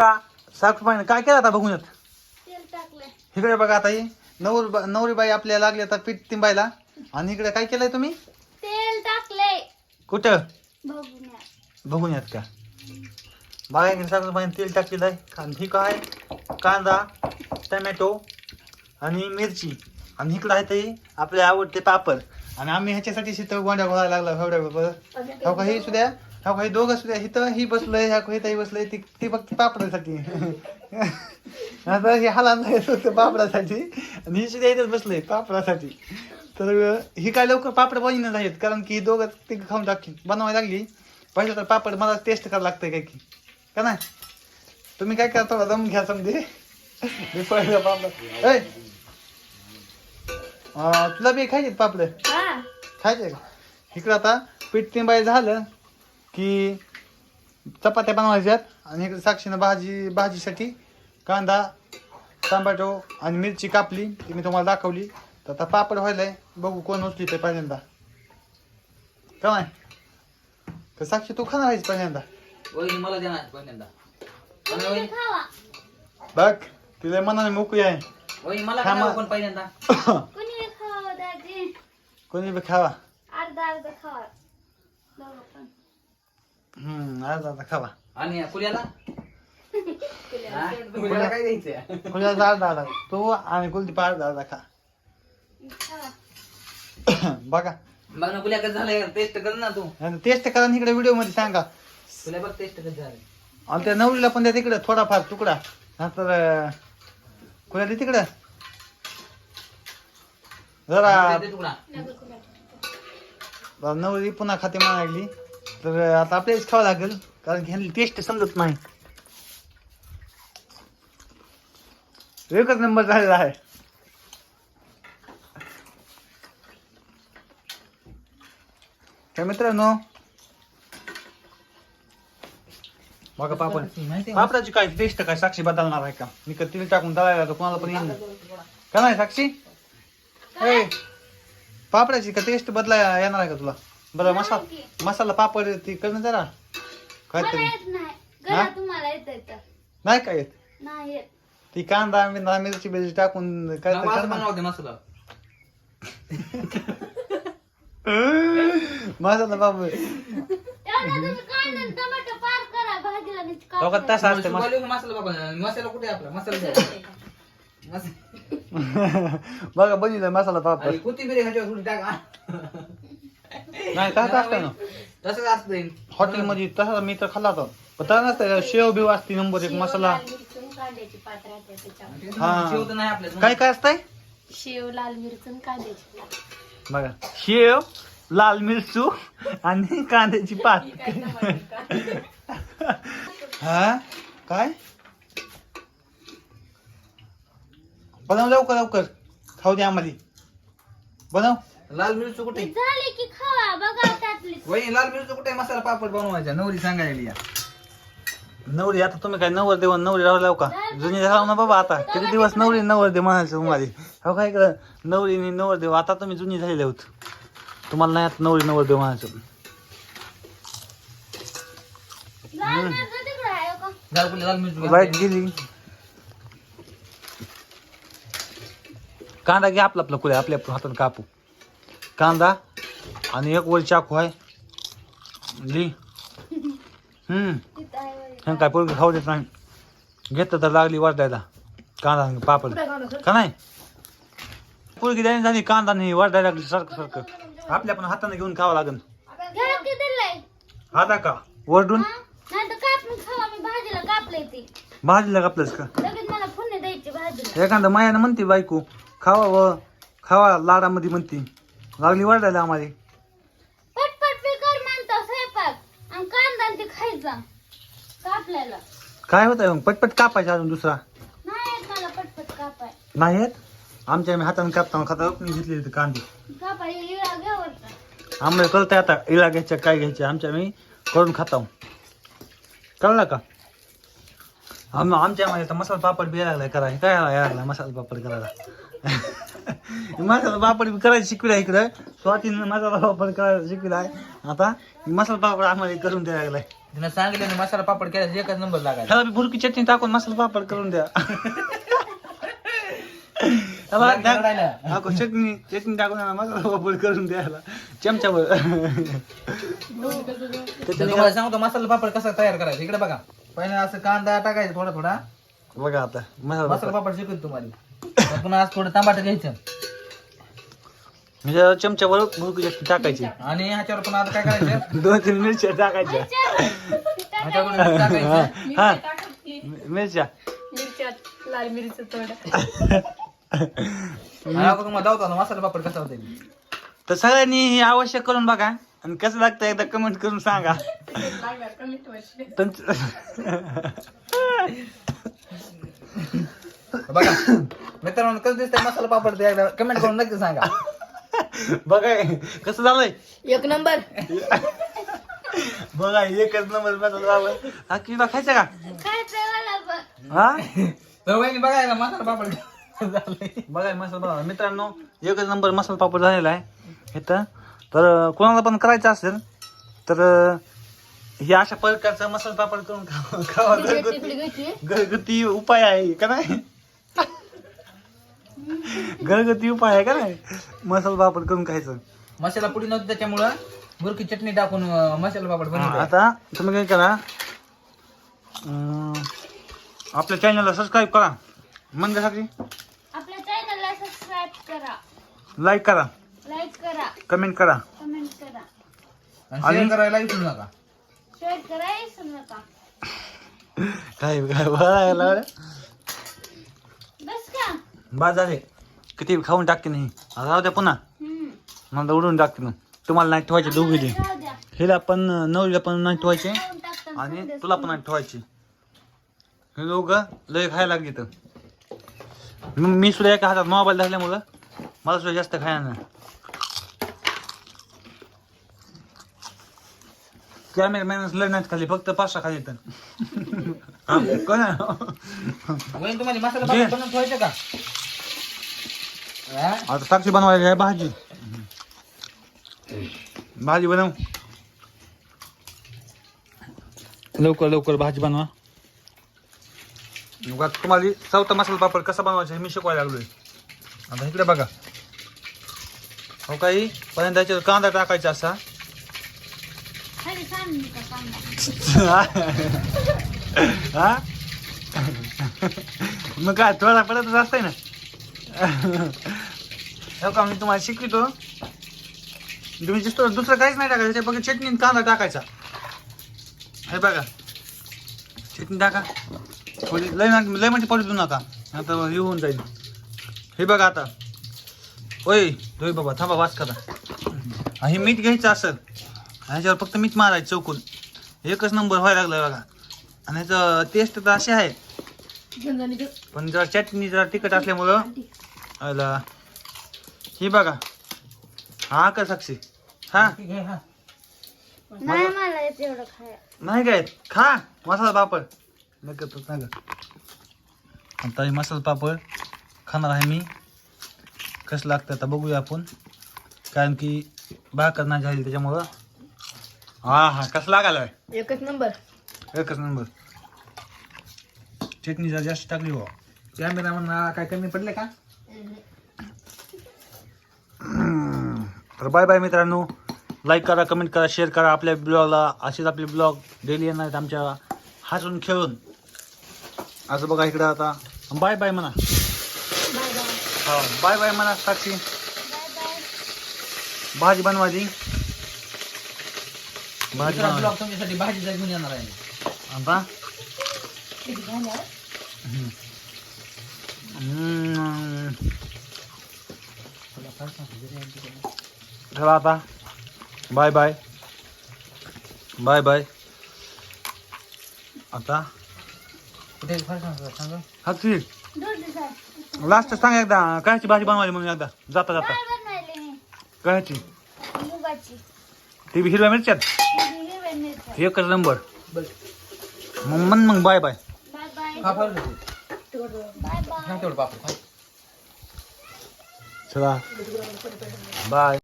का? साखरपाणी काय केलं आता बघून येत तेल टाकलंय. इकडे बघा आता ही. नवर नवरी बाई आपल्याला लागली आता पीठ तिंबायला आणि इकडे काय केलंय तुम्ही? तेल टाकलंय. कुठं? बघून यात का? बघा इकडे साखरपाणी तेल टाकलेलं आहे आणि ही काय? कांदा टमॅटो आणि मिरची. आणि इकडं आहे ते आपले आवडते पापड. आणि आम्ही ह्याच्यासाठी शितं गोंड्या घोळायला लागला. एवढ्या बरं हो का हे सुद्धा हो का हे दोघं सुद्धा इथं ही बसलंय ह्या हिथं बसलंय ती ती फक्त पापडासाठी आता हे हाला नाही फक्त पापडासाठी आणि ही सुद्धा इथंच बसलंय पापडासाठी तर ही काय लवकर पापड बनवणार आहेत? कारण की ही दोघं ते खाऊन टाकतील बनवायला लागली. पहिलं तर पापड मला टेस्ट करावं लागतंय काय की. का नाही? तुम्ही काय करा थोडा दम घ्या समजे. पापड. ऐ तुला बी खायचे पापड? खायचे का? इकडं आता पीठ तिंबाई झालं. की चपात्या बनवायच्यात आणि इकडे साक्षीनं भाजी भाजीसाठी कांदा टमाटो आणि मिरची कापली ती मी तुम्हाला दाखवली. तर आता पापड व्हायलाय. बघू कोण उचली ते पहिल्यांदा. का नाही तर साक्षी तू खाणार आहेस पहिल्यांदा? वहिनी मला देणार पहिल्यांदा. वहिनी बघ तिला मनाने मोकळी आहे. वहिनी मला खा खाणार मग. पण पहिल्यांदा? कुणी खावा दादी कोणी बी खावा. अर्धा अर्धा खावा. दोघं पण. हम्म आज आता खावा. आणि कुल्याला? हा? कुल्याला काय द्यायचं अर्धा तू आणि कुलदीप अर्धा अर्धा खा. बघा. बघ ना कुल्या कसं झालंय. टेस्ट कर ना तू. टेस्ट करा आणि इकडे व्हिडिओमध्ये सांगा. कुल्या बघ टेस्ट कसं झालं आणि त्या नवरीला पण द्या तिकडे थोडाफार तुकडा. नंतर कुठे दे तिकडं. जरा तुकडा. नवरी पुन्हा खाते म्हणा लागली तर आता आपल्यालाच खावं लागेल कारण की ह्यांनी टेस्ट समजत नाही. एकच नंबर झालेला आहे. तर मित्रांनो बघा पापड पापडाची काय टेस्ट काय साक्षी बदलणार आहे का? मी का तिला टाकून तळायला तर कोणाला पण येईल का नाही साक्षी? ए पापडाची का टेस्ट बदलाय येणार आहे का तुला? बरं मसाला मसाला पापड ती करणं जरा. मला काहीतरी येत नाही. हा? घरा तुम्हाला येत तर. नाही काय येत? नाही येत. ती कांदा बिंदा मिरची बिरची टाकून काय ना, मसाला. मसाला बाबू तेवढा तुम्ही कांदा आणि टमाटर पार करा भाजीला नीट हो का कापा. तसं असतं मग शिकवायला मसाला बघा मसाला कुठे आहे आपला? मसाला द्या. बघा बनवलं मसाला पापड. आणि कोथिंबीर ह्याच्यावर थोडी टाका? नाही काय असतं ना. तसंच असतंय हॉटेलमध्ये तसा मी तर खाल्ला होता. पण तसं नसतं शेव बिव असते नंबर एक शेव, मसाला. लाल मिरची आणि कांद्याची पात राहते त्याच्यावर हा. नाही आपल्या काय काय असतंय? शेव लाल मिरची आणि कांद्याची पात. बघा शेव लाल मिरचू आणि कांद्याची पात. हा काय बनव लवकर लवकर. खाऊ दे आम्हाला. बनव. लाल मिरची कुठे? झाले की त्यातली वही लाल मिरची कुठे मसाला पापड बनवायचा? नवरी सांगायला या. नवरी आता तुम्ही काय नवर देव नवरी राहू लाव का? जुनी राहू ना बाबा आता. किती दिवस नवरी नवर दे म्हणायचं तुम्हाला? हो काय इकडं? नवरी नवर देव आता तुम्ही जुनी झालेले होत. तुम्हाला नाही आता नवरी नवर देव म्हणायचं. लाल मिरची तिकडे आहे का? लाल कुठे लाल मिरची लाइट गेली. कांदा घ्या आपला आपला कुठे आपल्या हातात कापू. कांदा आणि एक वर चाकू आहे. ली. हम्म. हे काय पोरगी खाऊ देत नाही. घेतलं तर लागली वाटायला कांदा पापड. का नाही? पोरगी द्यायला झाली कांदा नाही वाटायला लागली सारखं सारखं. आपल्या पण हाताने घेऊन खावं लागेल आता का? वरडून? नाही तर कापून खावा मी भाजीला कापलंय ती. भाजीला कापलंच का? एखादा मायानं म्हणते बायको खावा व खावा लाडामध्ये म्हणते. लागली वाटायला आम्हाला पटपट पी कर म्हणतो स्वयंपाक आणि कांदा आणि ते खायचा काय होतं मग? पटपट कापायचं अजून दुसरा. नाही येत मला पटपट कापाय. नाही येत? आमच्या आम्ही हाताने कापताना खाता उकळून घेतली होती कांदे. कापाय इळा घ्यावरचा आम्हाला कळतंय आता इळा घ्यायच्या काय घ्यायच्या आमच्या आम्ही करून खाताव. कळलं का? आम आमच्या आम्हाला आता मसाला पापड बी लागलाय करायला काय यायला लागला मसाला पापड करायला? मसाला पापड करायला शिकविला इकडं. स्वातीनं मसाला पापड करायला शिकविला. आहे आता मसाला पापड आम्हाला करून द्यायला लागलाय. तिनं सांगितलं ना मसाला पापड केला एकच नंबर लागायचा. ह्याला बी भुरकी चटणी टाकून मसाला पापड करून द्या. टाक-. टाकून चटणी चटणी टाकून मसाला पापड करून द्यायला. चमच्यावर. तर तुम्हाला सांगतो मसाला पापड कसा तयार करायचा. इकडे बघा. पहिला असं कांदा टाकायचा थोडा थोडा बघा आता मसाला मसाला पापड. पापड शिकवतो तुम्हाला. पुन्हा आज थोडं टमाटर घ्यायचं. म्हणजे चमच्यावर भुरकी चटणी टाकायची. आणि ह्याच्यावर पुन्हा आता काय करायचं? दोन तीन मिरच्या टाकायच्या. ह्याच्यावर मीठ टाकायचं. हा मिरच्या मिरच्यात लाल मिरचं थोडं आणि आता तुम्हाला दावतो ना मसाला पापड कसा होता ते. तर सगळ्यांनी हे आवश्यक करून बघा. आणि कसं लागतं एकदा कमेंट करून सांगा. लागणार बघा मित्रांनो कसं दिसतंय? मसाला पापड ते एकदा. कमेंट करून नक्की सांगा. बघा कसं झालंय? एक नंबर. बघा एकच नंबर मसाला पापड हा किलो खायचा का? हा? तर वहिनी बघायला मसाला पापड झालंय. बघा मसाला पापड. मित्रांनो एकच नंबर मसाला पापड झालेला आहे. इथं. तर कोणाला पण करायचं असेल तर हे अशा प्रकारचा मसाला पापड करून खावा. खावा घरगुती. घरगुती उपाय आहे का नाही? घरगुती उपाय आहे का नाही? मसाला पापड करून खायचं. मसाला पुडी नव्हती त्याच्यामुळं बुरकी चटणी टाकून अं, मसाला पापड बनवला आता तुम्ही काय करा अं, आपल्या चॅनलला सबस्क्राईब करा. मंदिरासाठी आपल्या चॅनलला सबस्क्राईब करा. लाईक करा. लाईक करा. कमेंट करा. कमेंट करा. आणि शेअर करायला विसरू नका. शेअर करा विसरू नका. काय काय बघायला लागलं? बाद झाले. किती खाऊन टाकते नाही. आता राहू द्या पुन्हा. हम्म. मला उडून टाकते मग. तुम्हाला नाही ठेवायचे दोघीले हिला पण नवरीला पण नाही ठेवायचे. आणि तुला पण नाही ठेवायचे. हे दोघं लय खायला लागली तर. मग मी सुद्धा एका हातात मोबाईल धरल्यामुळं मला सुद्धा जास्त खायला नाही. कॅमेरामॅन लय नाहीत खाली फक्त पाच सहा खाली तर कोण तुम्हाला मसाला बनवून ठेवायचं का? आता साक्षी बनवायची आहे भाजी. भाजी बनव. लवकर लवकर भाजी बनवा. बघा तुम्हाला चौथा मसाला पापड कसा बनवायचा हे मी शिकवायला लागलोय. आता इकडे बघा. हो काही पहिल्यांदा त्याच्यात कांदा टाकायचा असा. हा? मग काय थोडा पडतच असतंय ना? हो का मी तुम्हाला शिकवितो? तुम्ही दुसरं दुसरं काहीच नाही टाकायचं त्याच्या फक्त चटणी कांदा टाकायचा. हे बघा. चटणी टाका. थोडी लय लय म्हणजे पडू देऊ नका. आता हे होऊन जाईल. हे बघा आता. होय होय बाबा थांबा वाच करा. हा, मीठ घ्यायचं असं ह्याच्यावर फक्त मीठ मारायचं चौकून. एकच नंबर व्हायला लागलाय बघा. आणि ह्याचं टेस्ट तर अशी आहे. पण जरा चटणी जरा तिखट असल्यामुळं हे बघा. हा का साक्षी? हा? हा. नाही मला येत एवढं खाया नाही काय खा. मसाला पापड. नका तू आता हे मसाला पापड खाणार आहे मी. कसं लागतं आता बघूया आपण. कारण की भाकर नाही झाली त्याच्यामुळं. हा हा. कसं लागायला एकच नंबर. एकच नंबर. चटणी जरा जास्त टाकली हो कॅमेरामॅन काय कमी पडले का? तर बाय बाय मित्रांनो. लाईक करा कमेंट करा शेअर करा आपल्या ब्लॉगला असेच आपले ब्लॉग डेली येणार आहेत आमच्या हसून खेळून. असं बघा इकडं आता. बाय बाय म्हणा. हा बाय बाय म्हणा साक्षी. बाय बाय भाजी बनवायची भाजी दुसरा बनवायची ब्लॉग तुमच्यासाठी भाजीचा घेऊन येणार आहे आता? हम्म. चला आता. बाय बाय बाय बाय आता. दूर दिसाय लास्ट सांग एकदा. कायची भाजी बनवायची म्हणून एकदा. जाता जाता. काय बनवायले मी? कायची मुगाची. ती बी हिरव्या मिरच्यात एकच नंबर. मग मन मग बाय बाय हा. चला. बाय